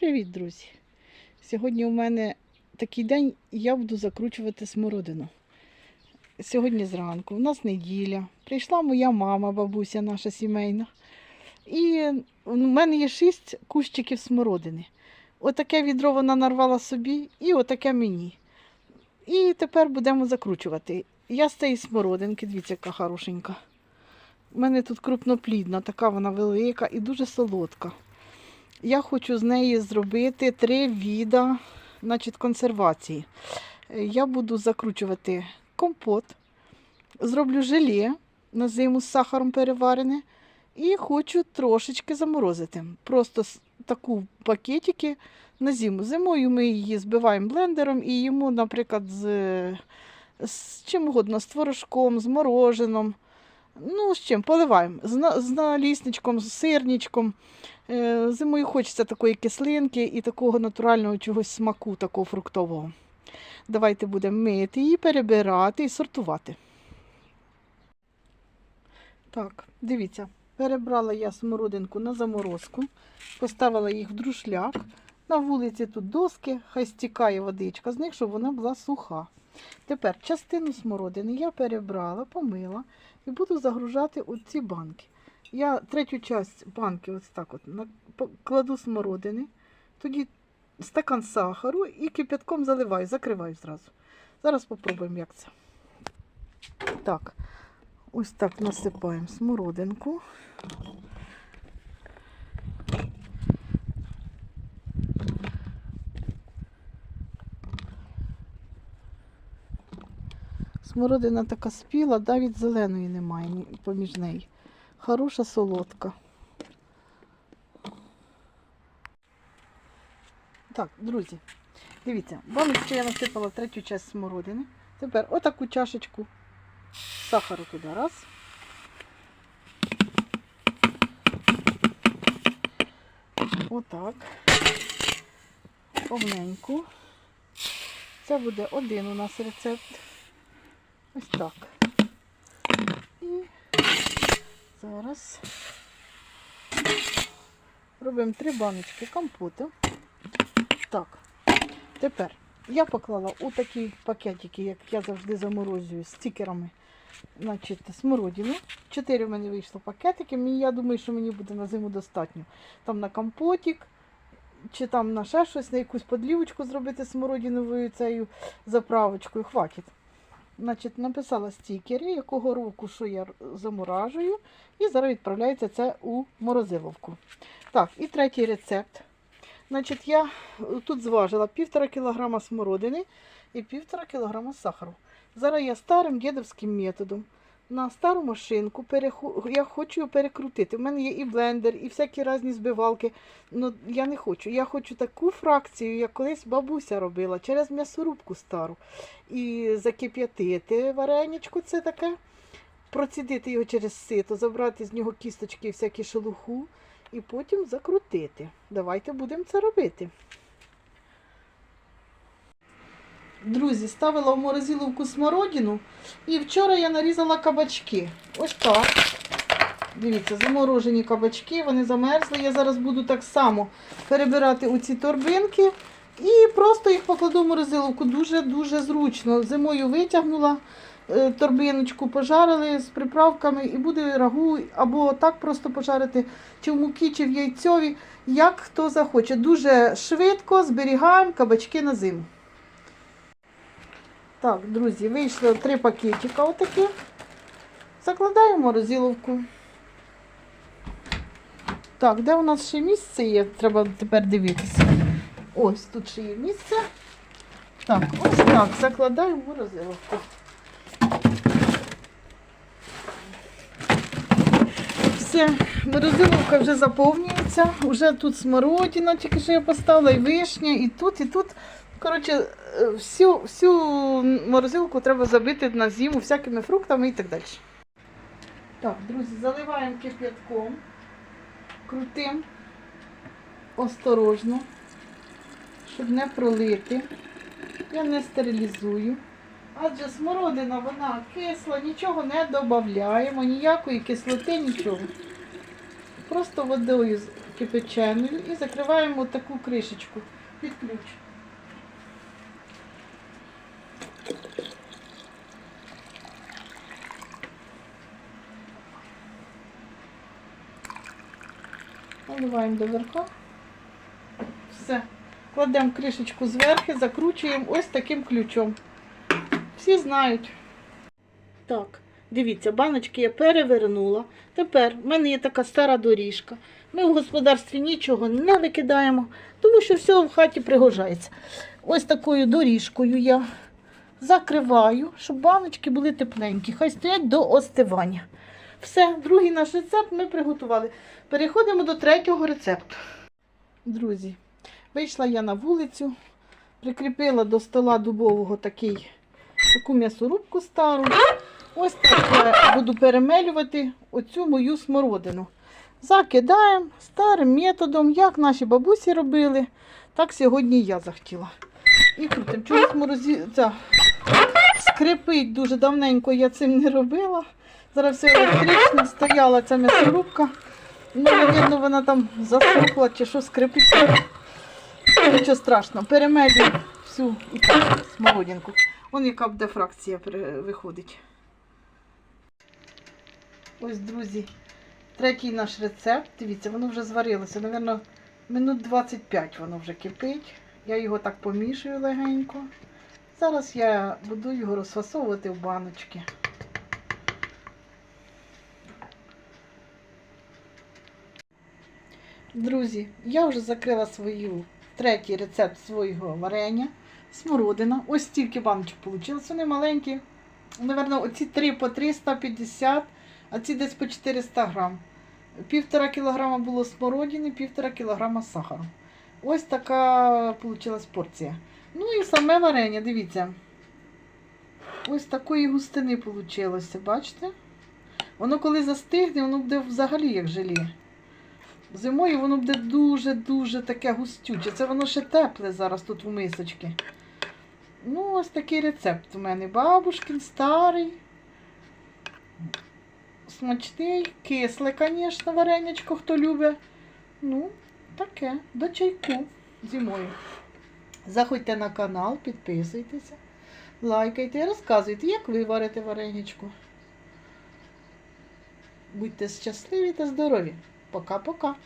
Привіт, друзі! Сьогодні у мене такий день, я буду закручувати смородину. Сьогодні зранку, у нас неділя. Прийшла моя мама, бабуся наша сімейна. І у мене є шість кущиків смородини. Отаке відро вона нарвала собі і отаке мені. І тепер будемо закручувати. Я з цієї смородинки, дивіться, яка хорошенька. У мене тут крупноплідна, така вона велика і дуже солодка. Я хочу з неї зробити три віда значить, консервації. Е, Я буду закручувати компот, зроблю желе на зиму з сахаром переварене. І хочу трошечки заморозити. Просто таку пакетики на зиму. Зимою ми її збиваємо блендером і їмо, наприклад, з, з чим угодно, з творожком, з мороженом. Ну, з чим поливаємо. З, з налісничком, з сирничком. Е, Зимою хочеться такої кислинки і такого натурального чогось смаку, такого фруктового. Давайте будемо мити її, перебирати і сортувати. Так, дивіться, перебрала я смородинку на заморозку, поставила їх в друшляк. На вулиці тут доски, хай стікає водичка з них, щоб вона була суха. Тепер частину смородини я перебрала, помила і буду загружати у ці банки. Я третю часть банки ось так от кладу смородини, тоді стакан сахару і кипятком заливаю, закриваю зразу. Зараз спробуємо, як це. Так, ось так насипаємо смородинку. Смородина така спіла, навіть зеленої немає поміж неї. Хороша солодка. Так, друзі, дивіться, баночку я насипала третю часть смородини. Тепер отаку чашечку сахару туди раз. Отак. Повненьку. Це буде один у нас рецепт. Ось так. І зараз робимо три баночки компоту. Так, тепер я поклала у такі пакетики, як я завжди заморозюю, з стікерами, значить, смородину. Чотири в мене вийшло пакетики. Я думаю, що мені буде на зиму достатньо. Там на компотик, чи там на ще щось, на якусь подлівочку зробити смородиновою цією заправочкою. Хватить. Значить, написала стікери, якого року, що я заморажую, і зараз відправляється це у морозиловку. Так, і третій рецепт. Значить, я е, тут зважила півтора кілограма смородини і півтора кілограма сахару. Зараз я старим дідовським методом на стару машинку переху... я хочу його перекрутити. У мене є і блендер, і всякі різні збивалки. Ну я не хочу. Я хочу таку фракцію, як колись бабуся робила, через м'ясорубку стару. І закип'ятити вареничку, це таке, процідити його через сито, забрати з нього кісточки і всякі шелуху, і потім закрутити. Давайте будемо це робити. Друзі, ставила в морозиловку смородину і вчора я нарізала кабачки. Ось так. Дивіться, заморожені кабачки, вони замерзли. Я зараз буду так само перебирати у ці торбинки і просто їх покладу в морозиловку. Дуже-дуже зручно. Зимою витягнула е, торбиночку, пожарили з приправками і буде рагу або так просто пожарити, чи в муки, чи в яйцьові, як хто захоче. Дуже швидко зберігаємо кабачки на зиму. Так, друзі, вийшло три пакетика отакі. Закладаємо в. Так, де у нас ще місце є? Треба тепер дивитися. Ось тут ще є місце. Так, ось так, закладаємо в морозиловку. Все, морозиловка вже заповнюється. Вже тут смородина, тільки що я поставила, і вишня, і тут, і тут. Коротше, е, всю, всю морозилку треба забити на зиму всякими фруктами і так далі. Так, друзі, заливаємо кип'ятком, крутим осторожно, щоб не пролити. Я не стерилізую. Адже смородина, вона кисла, нічого не додаємо, ніякої кислоти, нічого. Просто водою кипяченою і закриваємо таку кришечку під ключ. Наливаємо до верха. Все. Кладемо кришечку зверху, закручуємо ось таким ключом. Всі знають. Так, дивіться, баночки я перевернула. Тепер в мене є така стара доріжка. Ми в господарстві нічого не викидаємо, тому що все в хаті пригожається. Ось такою доріжкою я закриваю, щоб баночки були тепленькі. Хай стоять до остивання. Все, другий наш рецепт ми приготували. Переходимо до третього рецепту. Друзі, вийшла я на вулицю, прикріпила до стола дубового такий, таку м'ясорубку стару. Ось так я буду перемелювати оцю мою смородину. Закидаємо старим методом, як наші бабусі робили, так сьогодні я захотіла. І крутим. Чогось морозі... скрипить дуже давненько, я цим не робила. Зараз все електрично, стояла ця м'ясорубка. Ну, навірно, вона там засохла чи що скрипить. Нічого страшного. Перемелюю всю і так смородинку. Вон яка буде фракція виходить. Ось, друзі, третій наш рецепт. Дивіться, воно вже зварилося. Навірно, минут 25 воно вже кипить. Я його так помішую легенько. Зараз я буду його розфасовувати в баночки. Друзі, я вже закрила свою третій рецепт свого варення. Смородина. Ось стільки баночок вийшло. Вони маленькі. Наверно, оці три по 350, а ці десь по 400 грам. Півтора кілограма було смородини, півтора кілограма сахару. Ось така вийшла порція. Ну і саме варення, дивіться. Ось такої густини вийшло, бачите? Воно коли застигне, воно буде взагалі як желе. Зимою воно буде дуже-дуже таке густюче. Це воно ще тепле зараз тут в мисочці. Ну, ось такий рецепт у мене. Бабушкин, старий. Смачний, кисле, звісно, варенячко, хто любить. Ну, таке, до чайку зимою. Заходьте на канал, підписуйтеся, лайкайте і розказуйте, як ви варите вареничку. Будьте щасливі та здорові! Пока-пока!